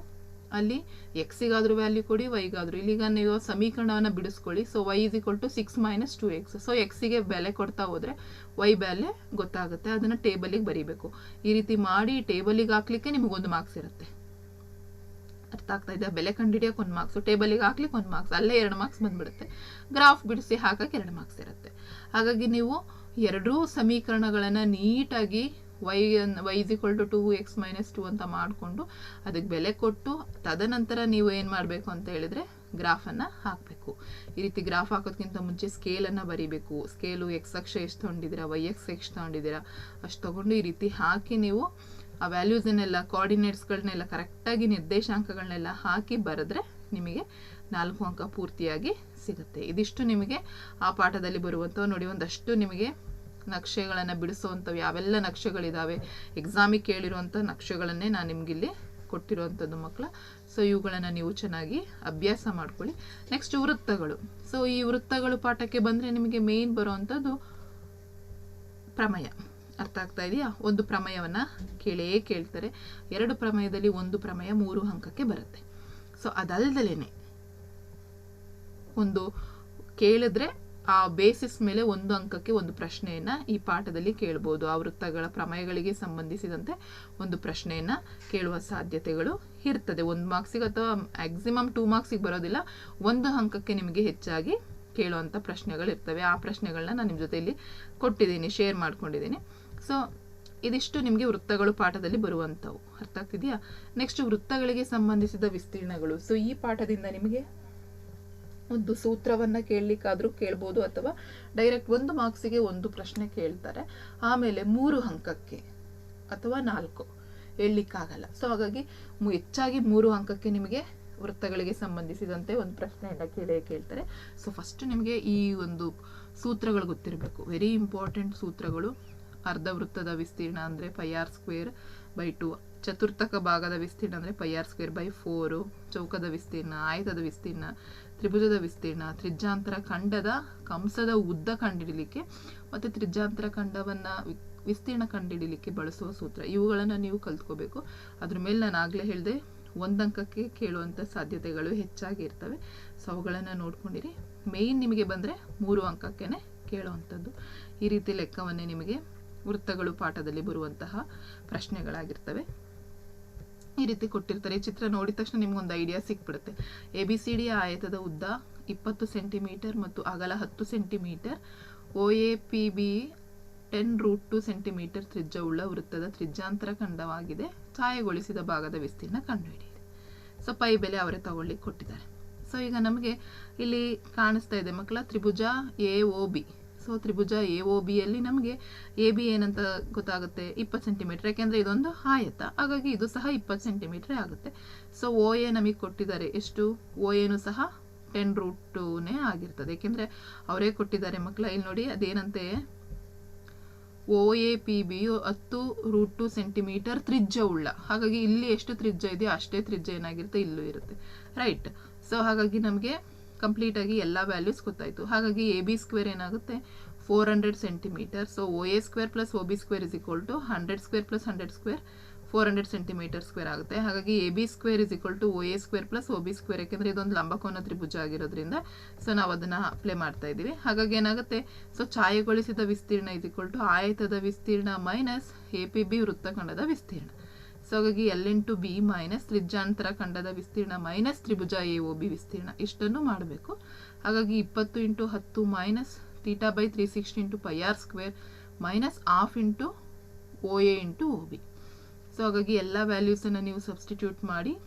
ಅಲ್ಲಿ ಎಕ್ಸಿಗಾದ್ರೂ ವ್ಯಾಲ್ಯೂ ಕೊಡಿ ವೈಗಾದ್ರೂ ಇಲ್ಲಿಗ ನೀವು ಸಮೀಕರಣವನ್ನು ಬಿಡಿಸ್ಕೊಳ್ಳಿ. So y is equal to six minus two x so ಎಕ್ಸಿಗೆ ಬೆಲೆ ಕೊಡ್ತಾ ಹೋದರೆ ವೈ ಬೆಲೆ ಗೊತ್ತಾಗುತ್ತೆ. ಅದನ್ನು ಟೇಬಲಿಗೆ ಬರೀಬೇಕು. ಈ ರೀತಿ ಮಾಡಿ ಟೇಬಲಿಗೆ ಹಾಕ್ಲಿಕ್ಕೆ ನಿಮಗೊಂದು ಮಾರ್ಕ್ಸ್ ಇರುತ್ತೆ. ಅರ್ಥ ಆಗ್ತಾ ಇದೆ ಬೆಲೆ ಕಂಡಿಡಿಯೋಕೆ ಒಂದು ಮಾರ್ಕ್ಸು ಟೇಬಲಿಗೆ ಹಾಕ್ಲಿಕ್ಕೆ ಒಂದು ಮಾರ್ಕ್ಸ್ ಅಲ್ಲೇ ಎರಡು ಮಾರ್ಕ್ಸ್ ಬಂದ್ಬಿಡುತ್ತೆ. ಗ್ರಾಫ್ ಬಿಡಿಸಿ ಹಾಕಕ್ಕೆ ಎರಡು ಮಾರ್ಕ್ಸ್ ಇರುತ್ತೆ. ಹಾಗಾಗಿ ನೀವು ಎರಡೂ ಸಮೀಕರಣಗಳನ್ನು ನೀಟಾಗಿ y y is two two x minus two ಅಂತ ಮಾಡಿಕೊಂಡು ಅದಕ್ಕೆ ಬೆಲೆ ಕೊಟ್ಟು ತದನಂತರ ನೀವು ಏನು ಮಾಡಬೇಕು ಅಂತ ಹೇಳಿದರೆ ಗ್ರಾಫನ್ನು ಹಾಕಬೇಕು. ಈ ರೀತಿ ಗ್ರಾಫ್ ಹಾಕೋದ್ಕಿಂತ ಮುಂಚೆ ಸ್ಕೇಲನ್ನು ಬರೀಬೇಕು. ಸ್ಕೇಲು ಎಕ್ಸ್ ಅಕ್ಷ ಎಷ್ಟು ತೊಗೊಂಡಿದ್ದೀರಾ? ವೈ ಎಕ್ಸ್ ಎಷ್ಟು ತೊಗೊಂಡಿದ್ದೀರಾ? ಅಷ್ಟು ತೊಗೊಂಡು ಈ ರೀತಿ ಹಾಕಿ ನೀವು ಆ ವ್ಯಾಲ್ಯೂಸನ್ನೆಲ್ಲ ಕೋಆರ್ಡಿನೇಟ್ಸ್ಗಳನ್ನೆಲ್ಲ ಕರೆಕ್ಟಾಗಿ ನಿರ್ದೇಶಾಂಕಗಳನ್ನೆಲ್ಲ ಹಾಕಿ ಬರೆದ್ರೆ ನಿಮಗೆ ನಾಲ್ಕು ಅಂಕ ಪೂರ್ತಿಯಾಗಿ ಸಿಗುತ್ತೆ. ಇದಿಷ್ಟು ನಿಮಗೆ ಆ ಪಾಠದಲ್ಲಿ ಬರುವಂಥ ನೋಡಿ, ಒಂದಷ್ಟು ನಿಮಗೆ ನಕ್ಷೆಗಳನ್ನು ಬಿಡಿಸುವಂಥವು ಯಾವೆಲ್ಲ ನಕ್ಷೆಗಳಿದ್ದಾವೆ ಎಕ್ಸಾಮಿಗೆ ಕೇಳಿರುವಂಥ ನಕ್ಷೆಗಳನ್ನೇ ನಾನು ನಿಮಗಿಲ್ಲಿ ಕೊಟ್ಟಿರುವಂಥದ್ದು ಮಕ್ಕಳ ಸೊ ಇವುಗಳನ್ನು ನೀವು ಚೆನ್ನಾಗಿ ಅಭ್ಯಾಸ ಮಾಡ್ಕೊಳ್ಳಿ. ನೆಕ್ಸ್ಟ್ ವೃತ್ತಗಳು. ಸೊ ಈ ವೃತ್ತಗಳು ಪಾಠಕ್ಕೆ ಬಂದರೆ ನಿಮಗೆ ಮೇಯ್ನ್ ಬರುವಂಥದ್ದು ಪ್ರಮೇಯ. ಅರ್ಥ ಆಗ್ತಾ ಇದೆಯಾ? ಒಂದು ಪ್ರಮೇಯವನ್ನು ಕೇಳೇ ಕೇಳ್ತಾರೆ. ಎರಡು ಪ್ರಮೇಯದಲ್ಲಿ ಒಂದು ಪ್ರಮೇಯ ಮೂರು ಅಂಕಕ್ಕೆ ಬರುತ್ತೆ. ಸೊ ಅದಲ್ದಲೇ ಒಂದು ಕೇಳಿದ್ರೆ ಆ ಬೇಸಿಸ್ ಮೇಲೆ ಒಂದು ಅಂಕಕ್ಕೆ ಒಂದು ಪ್ರಶ್ನೆಯನ್ನು ಈ ಪಾಠದಲ್ಲಿ ಕೇಳ್ಬೋದು. ಆ ವೃತ್ತಗಳ ಪ್ರಮೇಯಗಳಿಗೆ ಸಂಬಂಧಿಸಿದಂತೆ ಒಂದು ಪ್ರಶ್ನೆಯನ್ನು ಕೇಳುವ ಸಾಧ್ಯತೆಗಳು ಇರ್ತದೆ. ಒಂದು ಮಾರ್ಕ್ಸಿಗೆ ಅಥವಾ ಮ್ಯಾಕ್ಸಿಮಮ್ ಟೂ ಮಾರ್ಕ್ಸಿಗೆ ಬರೋದಿಲ್ಲ, ಒಂದು ಅಂಕಕ್ಕೆ ನಿಮಗೆ ಹೆಚ್ಚಾಗಿ ಕೇಳುವಂಥ ಪ್ರಶ್ನೆಗಳು ಇರ್ತವೆ. ಆ ಪ್ರಶ್ನೆಗಳನ್ನ ನಾನು ನಿಮ್ಮ ಜೊತೆಯಲ್ಲಿ ಕೊಟ್ಟಿದ್ದೀನಿ ಶೇರ್ ಮಾಡ್ಕೊಂಡಿದ್ದೀನಿ. ಸೊ ಇದಿಷ್ಟು ನಿಮಗೆ ವೃತ್ತಗಳು ಪಾಠದಲ್ಲಿ ಬರುವಂಥವು ಅರ್ಥ ಆಗ್ತಿದೆಯಾ? ನೆಕ್ಸ್ಟ್ ವೃತ್ತಗಳಿಗೆ ಸಂಬಂಧಿಸಿದ ವಿಸ್ತೀರ್ಣಗಳು. ಸೊ ಈ ಪಾಠದಿಂದ ನಿಮಗೆ ಒಂದು ಸೂತ್ರವನ್ನು ಕೇಳಲಿಕ್ಕಾದರೂ ಕೇಳ್ಬೋದು ಅಥವಾ ಡೈರೆಕ್ಟ್ ಒಂದು ಮಾರ್ಕ್ಸಿಗೆ ಒಂದು ಪ್ರಶ್ನೆ ಕೇಳ್ತಾರೆ. ಆಮೇಲೆ ಮೂರು ಅಂಕಕ್ಕೆ ಅಥವಾ ನಾಲ್ಕು ಹೇಳಲಿಕ್ಕಾಗಲ್ಲ. ಸೊ ಹಾಗಾಗಿ ಹೆಚ್ಚಾಗಿ ಮೂರು ಅಂಕಕ್ಕೆ ನಿಮಗೆ ವೃತ್ತಗಳಿಗೆ ಸಂಬಂಧಿಸಿದಂತೆ ಒಂದು ಪ್ರಶ್ನೆಯನ್ನು ಕೇಳೇ ಕೇಳ್ತಾರೆ. ಸೊ ಫಸ್ಟ್ ನಿಮಗೆ ಈ ಒಂದು ಸೂತ್ರಗಳು ಗೊತ್ತಿರಬೇಕು. ವೆರಿ ಇಂಪಾರ್ಟೆಂಟ್ ಸೂತ್ರಗಳು ಅರ್ಧ ವೃತ್ತದ ವಿಸ್ತೀರ್ಣ ಅಂದರೆ pi r square by two ಚತುರ್ಥಕ ಭಾಗದ ವಿಸ್ತೀರ್ಣ ಅಂದರೆ pi r square by four ಚೌಕದ ವಿಸ್ತೀರ್ಣ, ಆಯತದ ವಿಸ್ತೀರ್ಣ ತ್ರಿಭುಜದ ವಿಸ್ತೀರ್ಣ, ತ್ರಿಜ್ಯಾಂತರ ಖಂಡದ ಕಂಸದ ಉದ್ದ ಕಂಡಿಡಿಲಿಕ್ಕೆ ಮತ್ತು ತ್ರಿಜ್ಯಾಂತರ ಖಂಡವನ್ನು ವಿಸ್ತೀರ್ಣ ಕಂಡಿಡಿಲಿಕ್ಕೆ ಬಳಸುವ ಸೂತ್ರ. ಇವುಗಳನ್ನು ನೀವು ಕಲ್ತ್ಕೋಬೇಕು. ಅದ್ರ ಮೇಲೆ ನಾನು ಆಗಲೇ ಹೇಳಿದೆ, ಒಂದಂಕಕ್ಕೆ ಕೇಳುವಂಥ ಸಾಧ್ಯತೆಗಳು ಹೆಚ್ಚಾಗಿ ಇರ್ತವೆ. ಸೊ ಅವುಗಳನ್ನು ನೋಡ್ಕೊಂಡಿರಿ. ಮೇಯ್ನ್ ನಿಮಗೆ ಬಂದರೆ ಮೂರು ಅಂಕಕ್ಕೇ ಕೇಳುವಂಥದ್ದು. ಈ ರೀತಿ ಲೆಕ್ಕವನ್ನೇ ನಿಮಗೆ ವೃತ್ತಗಳು ಪಾಠದಲ್ಲಿ ಬರುವಂತಹ ಪ್ರಶ್ನೆಗಳಾಗಿರ್ತವೆ. ಈ ರೀತಿ ಕೊಟ್ಟಿರ್ತಾರೆ. ಈ ಚಿತ್ರ ನೋಡಿದ ತಕ್ಷಣ ನಿಮ್ಗೊಂದು ಐಡಿಯಾ ಸಿಕ್ಬಿಡುತ್ತೆ. ಎ ಬಿ ಸಿ ಡಿ ಆಯತದ ಉದ್ದ ಇಪ್ಪತ್ತು ಸೆಂಟಿಮೀಟರ್ ಮತ್ತು ಅಗಲ ಹತ್ತು centimetre o a p b ten root two centimetre ತ್ರಿಜ್ಯವುಳ್ಳ ವೃತ್ತದ ತ್ರಿಜ್ಯಾಂತರ ಖಂಡವಾಗಿದೆ. ಛಾಯೆಗೊಳಿಸಿದ ಭಾಗದ ವಿಸ್ತೀರ್ಣ ಕಂಡುಹಿಡಿಯಿರಿ. ಸೊ ಪೈ ಬೆಲೆ ಅವರೇ ತಗೊಳ್ಳಿಕ್ಕೆ ಕೊಟ್ಟಿದ್ದಾರೆ. ಸೊ ಈಗ ನಮಗೆ ಇಲ್ಲಿ ಕಾಣಿಸ್ತಾ ಇದೆ ಮಕ್ಕಳ ತ್ರಿಭುಜ ಎ ಒ ಬಿ ಸೊ ತ್ರಿಭುಜ ಎ ಒ ಬಿಯಲ್ಲಿ ನಮಗೆ ಎ ಬಿ ಏನಂತ ಗೊತ್ತಾಗುತ್ತೆ ಇಪ್ಪತ್ತು ಸೆಂಟಿಮೀಟರ್ ಯಾಕೆಂದರೆ ಇದೊಂದು ಆಯತ. ಹಾಗಾಗಿ ಇದು ಸಹ ಇಪ್ಪತ್ತು ಸೆಂಟಿಮೀಟ್ರೇ ಆಗುತ್ತೆ. ಸೊ ಓ ಎ ನಮಗೆ ಕೊಟ್ಟಿದ್ದಾರೆ ಎಷ್ಟು? ಓ ಎನು ಸಹ ಟೆನ್ ರೂಟೂನೇ ಟೂನೇ ಆಗಿರ್ತದೆ. ಯಾಕೆಂದರೆ ಅವರೇ ಕೊಟ್ಟಿದ್ದಾರೆ ಮಕ್ಕಳ, ಇಲ್ಲಿ ನೋಡಿ ಅದೇನಂತೆ? ಒ ಎ ಪಿ ಬಿಯು ಹತ್ತು ರೂಟ್ ಟು ಸೆಂಟಿಮೀಟರ್ ತ್ರಿಜ್ಯವುಳ್ಳ ಹಾಗಾಗಿ ಇಲ್ಲಿ ಎಷ್ಟು ತ್ರಿಜ್ಯ ಇದೆಯೋ ಅಷ್ಟೇ ತ್ರಿಜ್ಯ ಏನಾಗಿರುತ್ತೆ, ಇಲ್ಲೂ ಇರುತ್ತೆ. ರೈಟ್ ಸೊ ಹಾಗಾಗಿ ನಮಗೆ ಕಂಪ್ಲೀಟಾಗಿ ಎಲ್ಲ ವ್ಯಾಲ್ಯೂಸ್ ಗೊತ್ತಾಯಿತು. ಹಾಗಾಗಿ ಎ ಬಿ ಸ್ಕ್ವೇರ್ ಏನಾಗುತ್ತೆ? Four hundred centimetre. So o a square plus o b square is equal to hundred square plus hundred square four hundred centimetre square ಆಗುತ್ತೆ. ಹಾಗಾಗಿ a b square is equal to o a square plus o b square ಯಾಕೆಂದರೆ ಇದೊಂದು ಲಂಬಕೋನ ತ್ರಿಭುಜ ಆಗಿರೋದ್ರಿಂದ ಸೊ ನಾವು ಅದನ್ನು ಅಪ್ಲೈ ಮಾಡ್ತಾ ಇದ್ದೀವಿ. ಹಾಗಾಗಿ ಏನಾಗುತ್ತೆ? ಸೊ ಛಾಯೆಗೊಳಿಸಿದ ವಿಸ್ತೀರ್ಣ ಇಸ್ ಈಕ್ವಲ್ ಟು ಆಯತದ ವಿಸ್ತೀರ್ಣ ಮೈನಸ್ ಎ ಪಿ ಬಿ ವೃತ್ತಖಂಡದ ವಿಸ್ತೀರ್ಣ. ಸೊ ಹಾಗಾಗಿ ಎಲ್ ಇಂಟು ಬಿ ಮೈನಸ್ ತ್ರಿಜ್ಯಾಂತರ ಖಂಡದ ವಿಸ್ತೀರ್ಣ ಮೈನಸ್ ತ್ರಿಭುಜ ಎ ಒ ಬಿ ವಿಸ್ತೀರ್ಣ. ಇಷ್ಟನ್ನು ಮಾಡಬೇಕು. ಹಾಗಾಗಿ ಇಪ್ಪತ್ತು ಇಂಟು ಹತ್ತು minus theta by three sixty into pi r square minus half into o a into o b. So, ಹಾಗಾಗಿ ಎಲ್ಲ ವ್ಯಾಲ್ಯೂಸನ್ನು ನೀವು ಸಬ್ಸ್ಟಿಟ್ಯೂಟ್ ಮಾಡಿ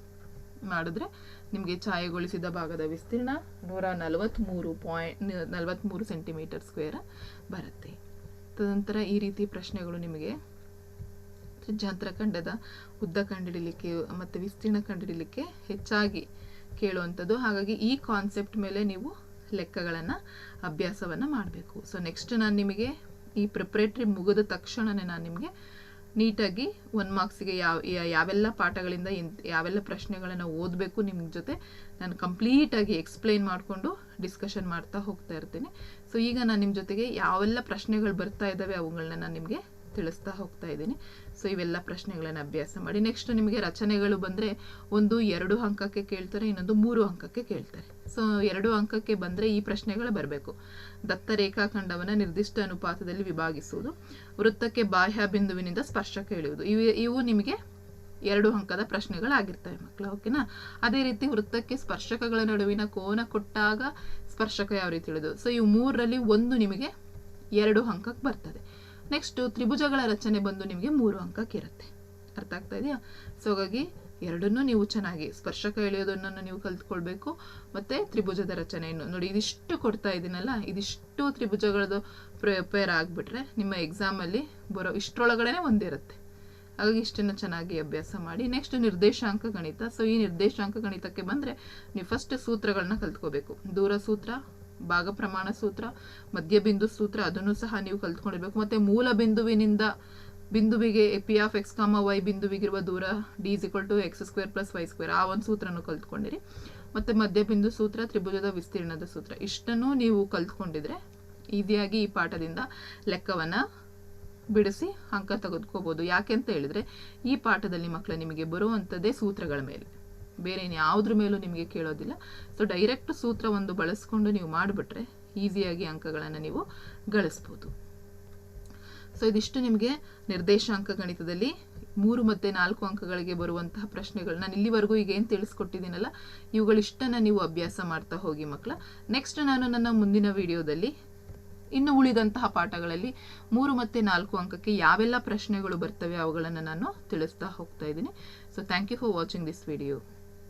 ಮಾಡಿದ್ರೆ ನಿಮಗೆ ಛಾಯೆಗೊಳಿಸಿದ ಭಾಗದ ವಿಸ್ತೀರ್ಣ ನೂರ ನಲವತ್ತ್ಮೂರು ಪಾಯಿಂಟ್ ನಲವತ್ತ್ಮೂರು ಸೆಂಟಿಮೀಟರ್ ಸ್ಕ್ವೇರ್ ಬರುತ್ತೆ. ತದನಂತರ ಈ ರೀತಿ ಪ್ರಶ್ನೆಗಳು ನಿಮಗೆ ಖಂಡದ ಉದ್ದ ಕಂಡುಹಿಡಿಲಿಕ್ಕೆ ಮತ್ತು ವಿಸ್ತೀರ್ಣ ಕಂಡುಹಿಡಿಲಿಕ್ಕೆ ಹೆಚ್ಚಾಗಿ ಕೇಳುವಂಥದ್ದು. ಹಾಗಾಗಿ ಈ ಕಾನ್ಸೆಪ್ಟ್ ಮೇಲೆ ನೀವು ಲೆಕ್ಕಗಳನ್ನು, ಅಭ್ಯಾಸವನ್ನು ಮಾಡಬೇಕು. ಸೊ ನೆಕ್ಸ್ಟ್ ನಾನು ನಿಮಗೆ ಈ ಪ್ರಿಪ್ರೇಟ್ರಿ ಮುಗಿದ ತಕ್ಷಣವೇ ನಾನು ನಿಮಗೆ ನೀಟಾಗಿ ಒನ್ ಮಾರ್ಕ್ಸಿಗೆ ಯಾವ, ಯಾವೆಲ್ಲ ಪಾಠಗಳಿಂದ ಎಂತ ಯಾವೆಲ್ಲ ಪ್ರಶ್ನೆಗಳನ್ನು ಓದಬೇಕು ನಿಮ್ಮ ಜೊತೆ ನಾನು ಕಂಪ್ಲೀಟಾಗಿ ಎಕ್ಸ್ಪ್ಲೈನ್ ಮಾಡಿಕೊಂಡು ಡಿಸ್ಕಷನ್ ಮಾಡ್ತಾ ಹೋಗ್ತಾ ಇರ್ತೀನಿ. ಸೊ ಈಗ ನಾನು ನಿಮ್ಮ ಜೊತೆಗೆ ಯಾವೆಲ್ಲ ಪ್ರಶ್ನೆಗಳು ಬರ್ತಾ ಇದ್ದಾವೆ ಅವುಗಳನ್ನ ನಾನು ನಿಮಗೆ ತಿಳಿಸ್ತಾ ಹೋಗ್ತಾ ಇದ್ದೀನಿ. ಸೊ ಇವೆಲ್ಲ ಪ್ರಶ್ನೆಗಳನ್ನು ಅಭ್ಯಾಸ ಮಾಡಿ ನೆಕ್ಸ್ಟ್ ನಿಮಗೆ ರಚನೆಗಳು ಬಂದರೆ ಒಂದು ಎರಡು ಅಂಕಕ್ಕೆ ಕೇಳ್ತಾರೆ, ಇನ್ನೊಂದು ಮೂರು ಅಂಕಕ್ಕೆ ಕೇಳ್ತಾರೆ. ಸೊ ಎರಡು ಅಂಕಕ್ಕೆ ಬಂದರೆ ಈ ಪ್ರಶ್ನೆಗಳು ಬರಬೇಕು. ದತ್ತ ರೇಖಾಖಂಡವನ್ನು ನಿರ್ದಿಷ್ಟ ಅನುಪಾತದಲ್ಲಿ ವಿಭಾಗಿಸುವುದು, ವೃತ್ತಕ್ಕೆ ಬಾಹ್ಯ ಬಿಂದುವಿನಿಂದ ಸ್ಪರ್ಶಕ ಎಳೆಯುವುದು ಇವು ಇವು ನಿಮಗೆ ಎರಡು ಅಂಕದ ಪ್ರಶ್ನೆಗಳಾಗಿರ್ತವೆ ಮಕ್ಕಳು, ಓಕೆನಾ? ಅದೇ ರೀತಿ ವೃತ್ತಕ್ಕೆ ಸ್ಪರ್ಶಕಗಳ ನಡುವಿನ ಕೋನ ಕೊಟ್ಟಾಗ ಸ್ಪರ್ಶಕ ಯಾವ ರೀತಿ ಇಳಿದು ಸೊ ಇವು ಮೂರರಲ್ಲಿ ಒಂದು ನಿಮಗೆ ಎರಡು ಅಂಕಕ್ಕೆ ಬರ್ತದೆ. ನೆಕ್ಸ್ಟ್ ತ್ರಿಭುಜಗಳ ರಚನೆ ಬಂದು ನಿಮಗೆ ಮೂರು ಅಂಕಕ್ಕೆ ಇರುತ್ತೆ. ಅರ್ಥ ಆಗ್ತಾ ಇದೆಯಾ? ಸೊ ಹಾಗಾಗಿ ಎರಡನ್ನೂ ನೀವು ಚೆನ್ನಾಗಿ ಸ್ಪರ್ಶಕ ಎಳೆಯೋದನ್ನು ನೀವು ಕಲ್ತ್ಕೊಳ್ಬೇಕು. ಮತ್ತು ತ್ರಿಭುಜದ ರಚನೆಯನ್ನು ನೋಡಿ, ಇದಿಷ್ಟು ಕೊಡ್ತಾ ಇದ್ದೀನಲ್ಲ ಇದಿಷ್ಟು ತ್ರಿಭುಜಗಳದ್ದು ಪ್ರಿಪೇರ್ ಆಗಿಬಿಟ್ರೆ ನಿಮ್ಮ ಎಕ್ಸಾಮಲ್ಲಿ ಬರೋ ಇಷ್ಟರೊಳಗಡೆ ಒಂದಿರುತ್ತೆ ಹಾಗಾಗಿ ಇಷ್ಟನ್ನು ಚೆನ್ನಾಗಿ ಅಭ್ಯಾಸ ಮಾಡಿ. ನೆಕ್ಸ್ಟ್ ನಿರ್ದೇಶಾಂಕ ಗಣಿತ. ಸೊ ಈ ನಿರ್ದೇಶಾಂಕ ಗಣಿತಕ್ಕೆ ಬಂದರೆ ನೀವು ಫಸ್ಟ್ ಸೂತ್ರಗಳನ್ನ ಕಲ್ತ್ಕೋಬೇಕು. ದೂರ ಸೂತ್ರ ಭಾಗ ಪ್ರಮಾಣ ಸೂತ್ರ, ಮಧ್ಯಬಿಂದು ಸೂತ್ರ, ಅದನ್ನು ಸಹ ನೀವು ಕಲ್ತ್ಕೊಂಡಿರ್ಬೇಕು. ಮತ್ತೆ ಮೂಲ ಬಿಂದುವಿನಿಂದ ಬಿಂದುವಿಗೆ p of x comma y ಬಿಂದುವಿಗಿರುವ ದೂರ d is equal to x square plus y square ಆ ಒಂದು ಸೂತ್ರನೂ ಕಲ್ತ್ಕೊಂಡಿರಿ. ಮತ್ತೆ ಮಧ್ಯಬಿಂದು ಸೂತ್ರ, ತ್ರಿಭುಜದ ವಿಸ್ತೀರ್ಣದ ಸೂತ್ರ. ಇಷ್ಟನ್ನು ನೀವು ಕಲ್ತ್ಕೊಂಡಿದ್ರೆ ಈಸಿಯಾಗಿ ಈ ಪಾಠದಿಂದ ಲೆಕ್ಕವನ್ನು ಬಿಡಿಸಿ ಅಂಕ ತೆಗೆದುಕೋಬೋದು. ಯಾಕೆ ಅಂತ ಹೇಳಿದ್ರೆ ಈ ಪಾಠದಲ್ಲಿ ಮಕ್ಕಳು ನಿಮಗೆ ಬರುವಂಥದ್ದೇ ಸೂತ್ರಗಳ ಮೇಲೆ. ಬೇರೆ ಯಾವುದ್ರ ಮೇಲೂ ನಿಮಗೆ ಕೇಳೋದಿಲ್ಲ. ಸೊ ಡೈರೆಕ್ಟ್ ಸೂತ್ರ ಒಂದು ಬಳಸ್ಕೊಂಡು ನೀವು ಮಾಡಿಬಿಟ್ರೆ ಈಸಿಯಾಗಿ ಅಂಕಗಳನ್ನು ನೀವು ಗಳಿಸ್ಬೋದು. ಸೊ ಇದಿಷ್ಟು ನಿಮಗೆ ನಿರ್ದೇಶಾಂಕ ಗಣಿತದಲ್ಲಿ ಮೂರು ಮತ್ತು ನಾಲ್ಕು ಅಂಕಗಳಿಗೆ ಬರುವಂತಹ ಪ್ರಶ್ನೆಗಳು. ನಾನು ಇಲ್ಲಿವರೆಗೂ ಈಗ ಏನು ತಿಳಿಸ್ಕೊಟ್ಟಿದ್ದೀನಲ್ಲ, ಇವುಗಳಿಷ್ಟನ್ನು ನೀವು ಅಭ್ಯಾಸ ಮಾಡ್ತಾ ಹೋಗಿ ಮಕ್ಕಳ ನೆಕ್ಸ್ಟ್ ನಾನು ನನ್ನ ಮುಂದಿನ ವಿಡಿಯೋದಲ್ಲಿ ಇನ್ನು ಉಳಿದಂತಹ ಪಾಠಗಳಲ್ಲಿ ಮೂರು ಮತ್ತು ನಾಲ್ಕು ಅಂಕಕ್ಕೆ ಯಾವೆಲ್ಲ ಪ್ರಶ್ನೆಗಳು ಬರ್ತವೆ ಅವುಗಳನ್ನು ನಾನು ತಿಳಿಸ್ತಾ ಹೋಗ್ತಾ ಇದ್ದೀನಿ. So thank you for watching this video